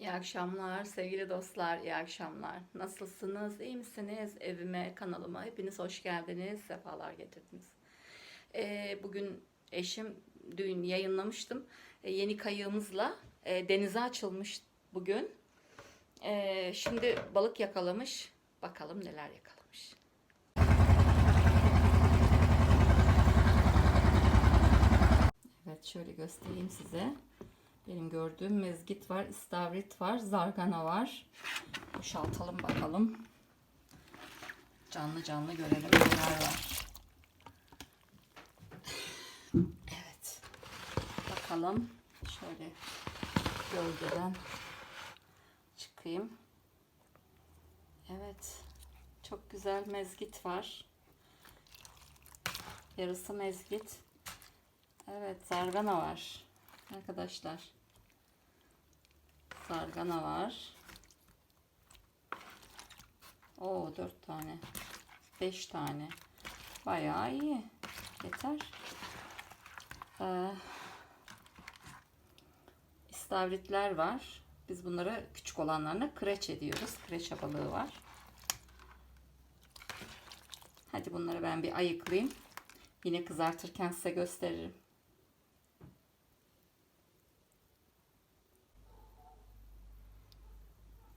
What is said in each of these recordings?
İyi akşamlar sevgili dostlar, iyi akşamlar. Nasılsınız, iyi misiniz? Evime, kanalıma hepiniz hoş geldiniz, sefalar getirdiniz. Ee, bugün eşim dün yayınlamıştım. Ee, yeni kayığımızla e, denize açılmış bugün. Ee, şimdi balık yakalamış. Bakalım neler yakalamış. Evet şöyle göstereyim size. Benim gördüğüm mezgit var, istavrit var, zargana var. Boşaltalım bakalım. Canlı canlı görelim neler var. Evet. Bakalım. Şöyle gölgeden çıkayım. Evet. Çok güzel mezgit var. Yarısı mezgit. Evet, zargana var. Arkadaşlar. Zargana var. Oo, dört tane. Beş tane. Bayağı iyi. Yeter. Ee, istavritler var. Biz bunlara küçük olanlarına kreçe diyoruz. Kreçe balığı var. Hadi bunları ben bir ayıklayayım. Yine kızartırken size gösteririm.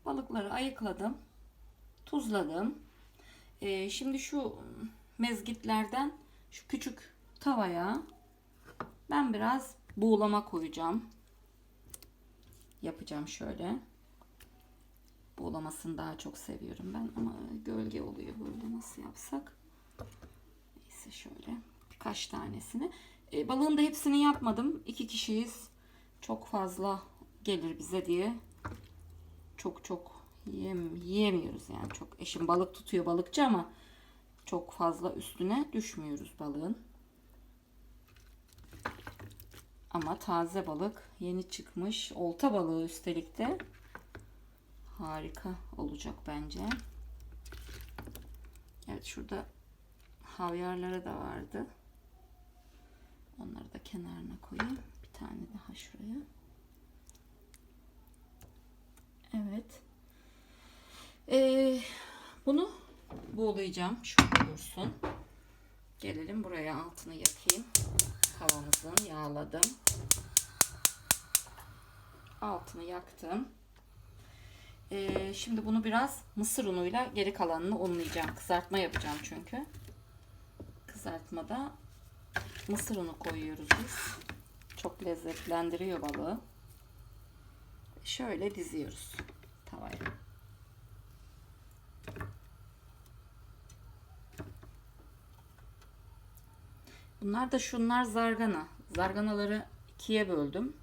Balıkları ayıkladım. Tuzladım. Ee, şimdi şu mezgitlerden şu küçük tavaya ben biraz buğulama koyacağım. Yapacağım şöyle. Buğulamasını daha çok seviyorum ben ama gölge oluyor böyle nasıl yapsak. Neyse şöyle birkaç tanesini. Ee, balığın da hepsini yapmadım. İki kişiyiz. Çok fazla gelir bize diye çok çok yiyem, yiyemiyoruz yani çok eşim balık tutuyor balıkçı ama çok fazla üstüne düşmüyoruz balığın. Ama taze balık yeni çıkmış olta balığı üstelik de harika olacak bence. Evet şurada havyarları da vardı. Onları da kenarına koyayım. Bir tane daha şuraya. Evet. Ee, bunu buğulayacağım. Şurada dursun. Gelelim buraya altını yakayım. Tavamızın yağladım. Altını yaktım. Ee, şimdi bunu biraz mısır unuyla geri kalanını unlayacağım. Kızartma yapacağım çünkü. Kızartmada mısır unu koyuyoruz biz. Çok lezzetlendiriyor balığı şöyle diziyoruz tavaya. Bunlar da şunlar zargana. Zarganaları ikiye böldüm.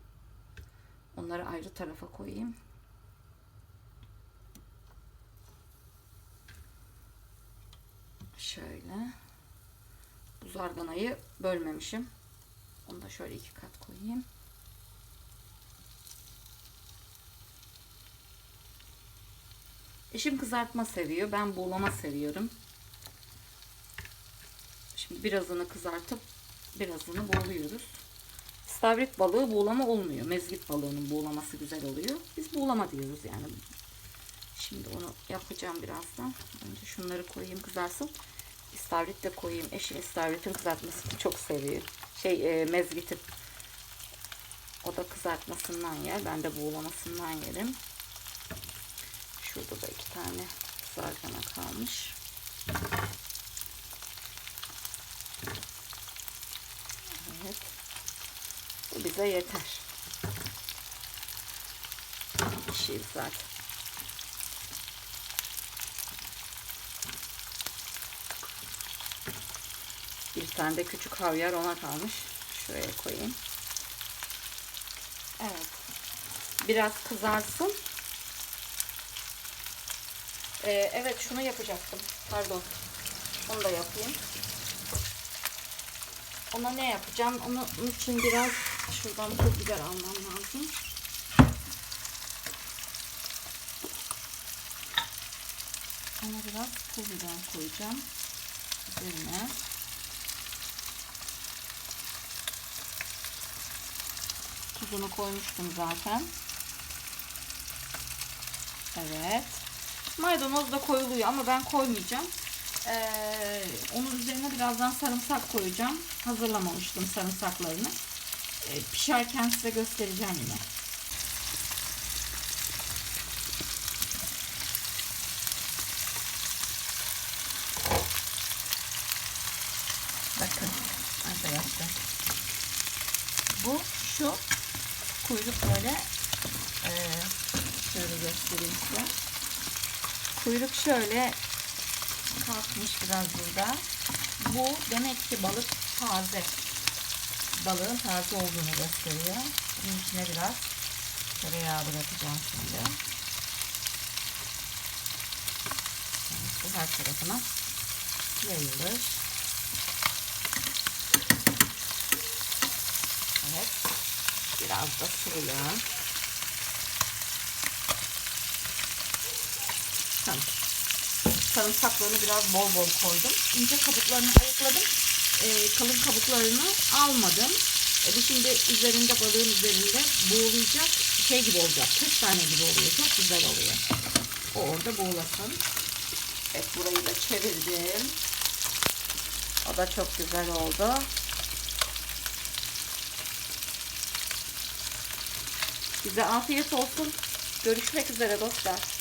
Onları ayrı tarafa koyayım. Şöyle. Bu zarganayı bölmemişim. Onu da şöyle iki kat koyayım. Eşim kızartma seviyor. Ben buğulama seviyorum. Şimdi birazını kızartıp birazını buğuluyoruz. İstavrit balığı buğulama olmuyor. Mezgit balığının buğulaması güzel oluyor. Biz buğulama diyoruz yani. Şimdi onu yapacağım birazdan. Önce şunları koyayım kızarsın. İstavrit de koyayım. Eşim istavritin kızartmasını çok seviyor. Şey e, mezgitin. O da kızartmasından yer. Ben de buğulamasından yerim. Şurada da iki tane zargana kalmış. Evet. Bu bize yeter. Şey zaten. Bir tane de küçük havyar ona kalmış. Şuraya koyayım. Evet. Biraz kızarsın. Ee, evet şunu yapacaktım. Pardon. Onu da yapayım. Ona ne yapacağım? Onun için biraz şuradan pul biber almam lazım. Ona biraz pul biber koyacağım. Üzerine. Tuzunu koymuştum zaten. Evet. Maydanoz da koyuluyor ama ben koymayacağım. Ee, onun üzerine birazdan sarımsak koyacağım. Hazırlamamıştım sarımsaklarını. Ee, pişerken size göstereceğim yine. Bakın arkadaşlar. Bu şu kuyruk böyle eee, şöyle göstereyim size. Kuyruk şöyle kalkmış biraz burada. Bu demek ki balık taze. Balığın taze olduğunu gösteriyor. Bunun içine biraz tereyağı bırakacağım şimdi. Bu her tarafına yayılır. Evet. Biraz da sıvı yağ. Tamam. Sarımsaklarını biraz bol bol koydum. İnce kabuklarını ayıkladım. Ee, kalın kabuklarını almadım. E, bu şimdi üzerinde balığın üzerinde boğulayacak şey gibi olacak. Kestane gibi oluyor. Çok güzel oluyor. O orada boğulasın. Evet burayı da çevirdim. O da çok güzel oldu. Size afiyet olsun. Görüşmek üzere dostlar.